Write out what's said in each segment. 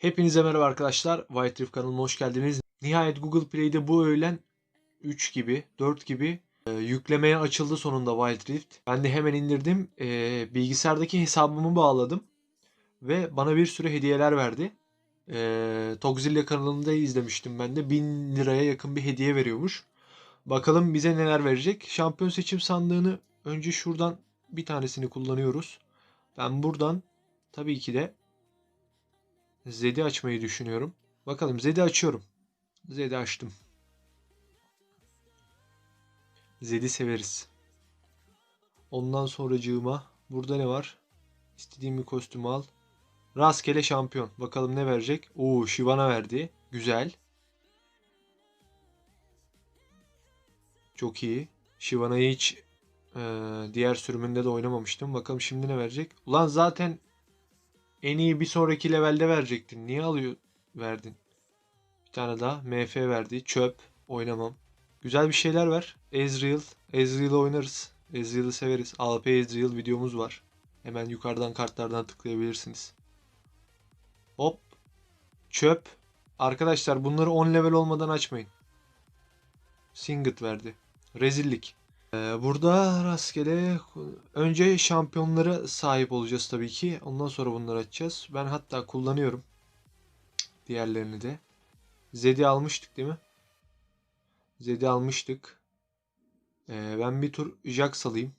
Hepinize merhaba arkadaşlar. White Rift kanalına hoş geldiniz. Nihayet Google Play'de bu öğlen 3 gibi, 4 gibi e, yüklemeye açıldı sonunda Wild Rift. Ben de hemen indirdim. E, bilgisayardaki hesabımı bağladım. Ve bana bir sürü hediyeler verdi. E, Togzilla kanalında izlemiştim ben de. 1000 liraya yakın bir hediye veriyormuş. Bakalım bize neler verecek. Şampiyon seçim sandığını önce şuradan bir tanesini kullanıyoruz. Ben buradan tabii ki de Zed'i açmayı düşünüyorum. Bakalım Zed'i açıyorum. Zed'i açtım. Zed'i severiz. Ondan sonracığıma burada ne var? İstediğim bir kostüm al. Rastgele şampiyon. Bakalım ne verecek? Oo Shyvana verdi. Güzel. Çok iyi. Shyvana'yı hiç e, diğer sürümünde de oynamamıştım. Bakalım şimdi ne verecek? Ulan zaten en iyi bir sonraki levelde verecektin. Niye alıyor verdin? Bir tane daha. MF verdi. Çöp. Oynamam. Güzel bir şeyler ver. Ezreal. Ezreal'ı oynarız. Ezreal'ı severiz. AWP Ezreal videomuz var. Hemen yukarıdan kartlardan tıklayabilirsiniz. Hop. Çöp. Arkadaşlar bunları 10 level olmadan açmayın. Singlet verdi. Rezillik. Ee, burada rastgele önce şampiyonlara sahip olacağız tabii ki. Ondan sonra bunları açacağız. Ben hatta kullanıyorum. Diğerlerini de. Zed'i almıştık değil mi? Zed'i almıştık. Ee, ben bir tur Jax alayım.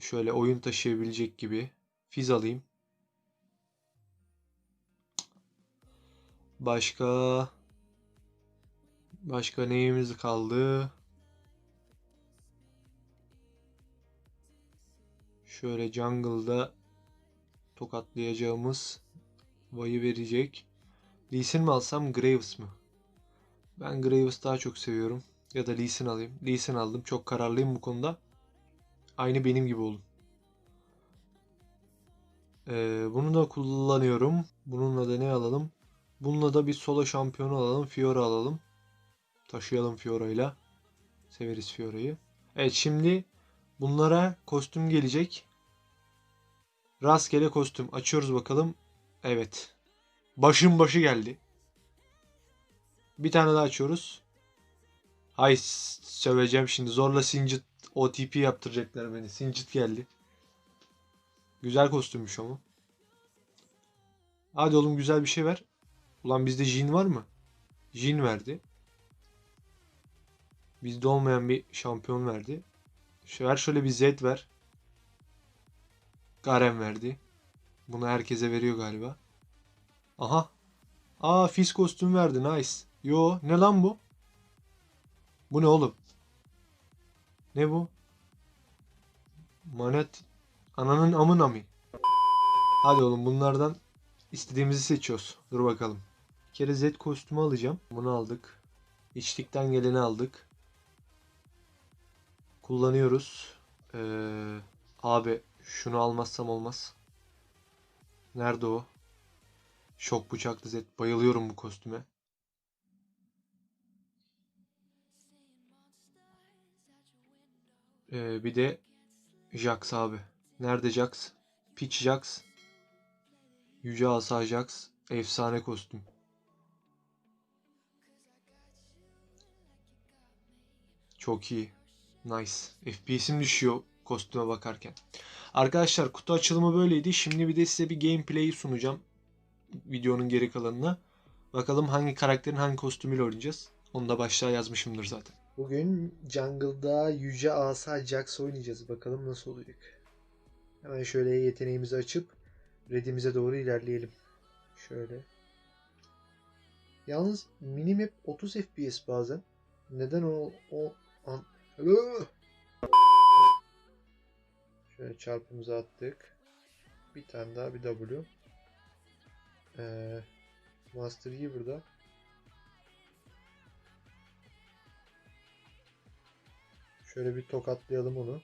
Şöyle oyun taşıyabilecek gibi. Fiz alayım. Başka... Başka neyimiz kaldı? Şöyle jungle'da tokatlayacağımız Vay'ı verecek. Lee Sin mi alsam Graves mı? Ben Graves daha çok seviyorum. Ya da Lee Sin alayım. Lee Sin aldım. Çok kararlıyım bu konuda. Aynı benim gibi olun. Ee, bunu da kullanıyorum. Bununla da ne alalım? Bununla da bir solo şampiyonu alalım. Fiora alalım. Taşıyalım Fiora'yla. Severiz Fiora'yı. Evet şimdi bunlara kostüm gelecek. Rastgele kostüm. Açıyoruz bakalım. Evet. Başın başı geldi. Bir tane daha açıyoruz. Ay söveceğim şimdi. Zorla Singed OTP yaptıracaklar beni. Singed geldi. Güzel kostümmüş ama. Hadi oğlum güzel bir şey ver. Ulan bizde Jin var mı? Jin verdi. Bizde olmayan bir şampiyon verdi. Ver şöyle bir Z ver. Garen verdi. Bunu herkese veriyor galiba. Aha. Aa Fizz kostüm verdi. Nice. Yo ne lan bu? Bu ne oğlum? Ne bu? Manet. Ananın amına mı? Hadi oğlum bunlardan istediğimizi seçiyoruz. Dur bakalım. Bir kere Z kostümü alacağım. Bunu aldık. İçlikten geleni aldık. Kullanıyoruz. Ee, abi şunu almazsam olmaz. Nerede o? Şok bıçaklı Z. Bayılıyorum bu kostüme. Ee, bir de Jax abi. Nerede Jax? Peach Jax. Yüce Asa Jax. Efsane kostüm. Çok iyi. Nice. FPS'im düşüyor kostüme bakarken. Arkadaşlar kutu açılımı böyleydi. Şimdi bir de size bir gameplay sunacağım. Videonun geri kalanına. Bakalım hangi karakterin hangi kostümüyle oynayacağız. Onu da başlığa yazmışımdır zaten. Bugün Jungle'da Yüce Asa Jax oynayacağız. Bakalım nasıl olacak. Hemen şöyle yeteneğimizi açıp redimize doğru ilerleyelim. Şöyle. Yalnız minimap 30 FPS bazen. Neden o o. Şöyle çarpımızı attık. Bir tane daha bir W. Ee, Master Yi burada. Şöyle bir tokatlayalım onu.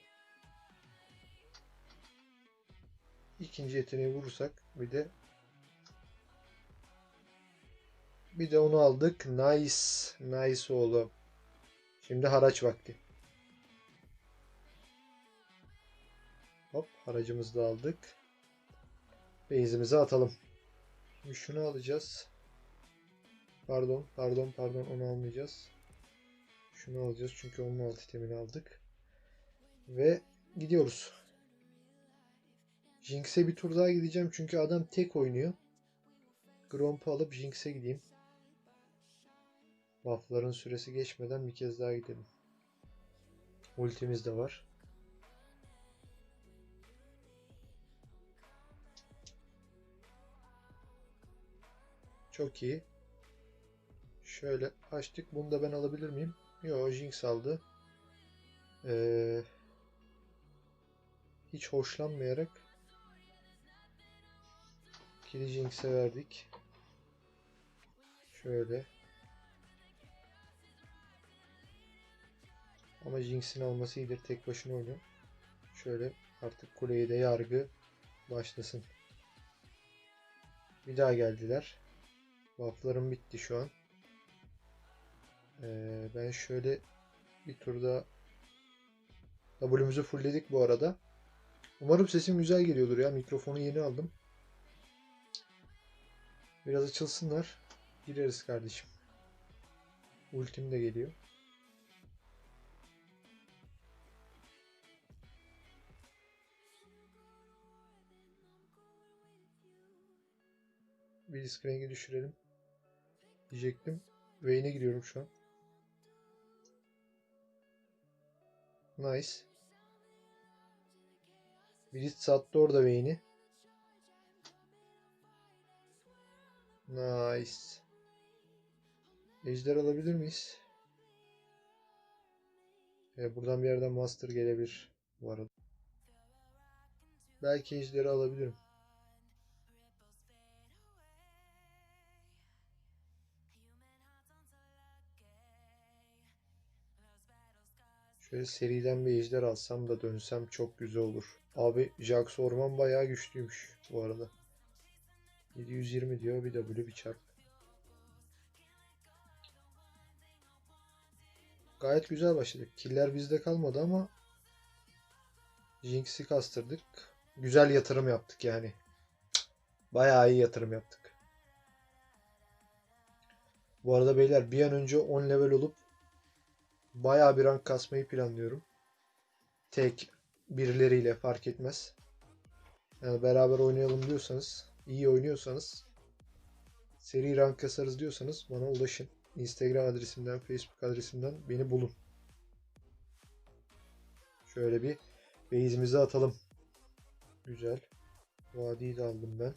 İkinci yeteneği vurursak bir de bir de onu aldık. Nice. Nice oğlum. Şimdi haraç vakti. Hop haracımızı da aldık. Base'imizi atalım. Şimdi şunu alacağız. Pardon, pardon, pardon onu almayacağız. Şunu alacağız çünkü onun alt itemini aldık. Ve gidiyoruz. Jinx'e bir tur daha gideceğim çünkü adam tek oynuyor. Gromp'u alıp Jinx'e gideyim. Buff'ların süresi geçmeden bir kez daha gidelim. Ultimiz de var. Çok iyi. Şöyle açtık. Bunu da ben alabilir miyim? Yo, Jinx aldı. Ee, hiç hoşlanmayarak Kili Jinx'e verdik. Şöyle. Ama Jinx'in alması iyidir. Tek başına oynuyor. Şöyle artık kuleye de yargı başlasın. Bir daha geldiler. Buff'larım bitti şu an. Ee, ben şöyle bir turda W'muzu fullledik bu arada. Umarım sesim güzel geliyordur ya. Mikrofonu yeni aldım. Biraz açılsınlar. Gireriz kardeşim. Ultim de geliyor. Blitzcrank'i düşürelim. Diyecektim. Vayne'e giriyorum şu an. Nice. Blitz sattı orada Vayne'i. Nice. Ejder alabilir miyiz? E, buradan bir yerden Master gelebilir bu arada. Belki Ejder'i alabilirim. Şöyle seriden bir ejder alsam da dönsem çok güzel olur. Abi Jax Orman bayağı güçlüymüş bu arada. 720 diyor bir W bir çarp. Gayet güzel başladık. Killer bizde kalmadı ama Jinx'i kastırdık. Güzel yatırım yaptık yani. Bayağı iyi yatırım yaptık. Bu arada beyler bir an önce 10 level olup bayağı bir rank kasmayı planlıyorum. Tek birileriyle fark etmez. Yani beraber oynayalım diyorsanız, iyi oynuyorsanız, seri rank kasarız diyorsanız bana ulaşın. Instagram adresimden, Facebook adresimden beni bulun. Şöyle bir base'imizi atalım. Güzel. Vadiyi de aldım ben.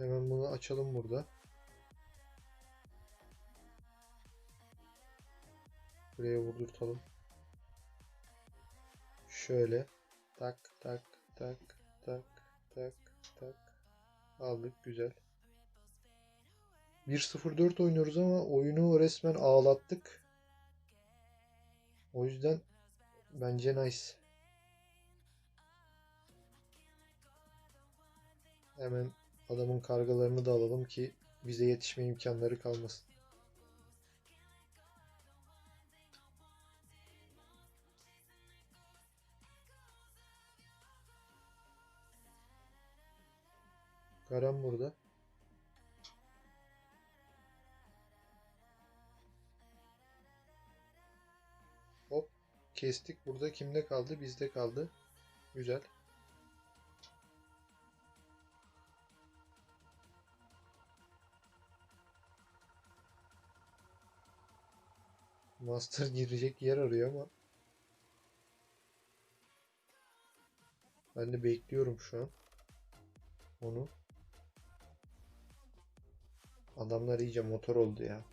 Hemen bunu açalım burada. Buraya vurdurtalım. Şöyle. Tak tak tak tak tak tak. Aldık güzel. 1-0-4 oynuyoruz ama oyunu resmen ağlattık. O yüzden bence nice. Hemen adamın kargalarını da alalım ki bize yetişme imkanları kalmasın. Garam burada. Hop kestik. Burada kimde kaldı? Bizde kaldı. Güzel. Master girecek yer arıyor ama ben de bekliyorum şu an onu. Adamlar iyice motor oldu ya.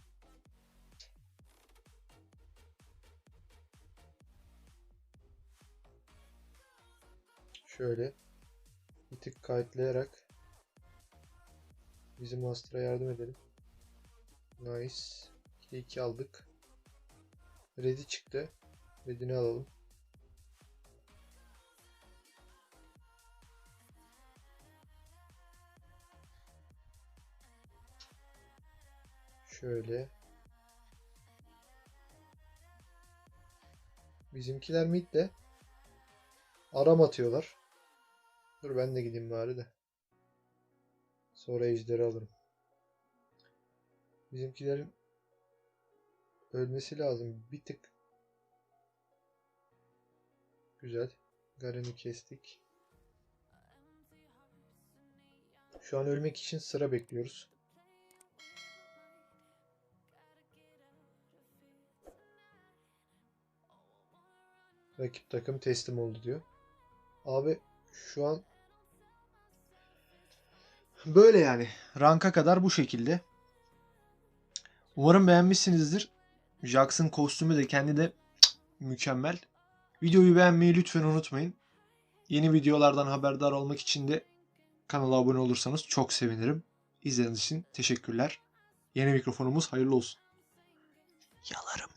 Şöyle bir tık kayıtlayarak bizim Master'a yardım edelim. Nice. 2'de 2 aldık. Ready çıktı. Ready'ni alalım. Şöyle. Bizimkiler mid de aram atıyorlar. Dur ben de gideyim bari de. Sonra ejderi alırım. Bizimkilerin ölmesi lazım. Bir tık. Güzel. Garen'i kestik. Şu an ölmek için sıra bekliyoruz. Rakip takım teslim oldu diyor. Abi şu an böyle yani. Ranka kadar bu şekilde. Umarım beğenmişsinizdir. Jax'ın kostümü de kendi de mükemmel. Videoyu beğenmeyi lütfen unutmayın. Yeni videolardan haberdar olmak için de kanala abone olursanız çok sevinirim. İzlediğiniz için teşekkürler. Yeni mikrofonumuz hayırlı olsun. Yalarım.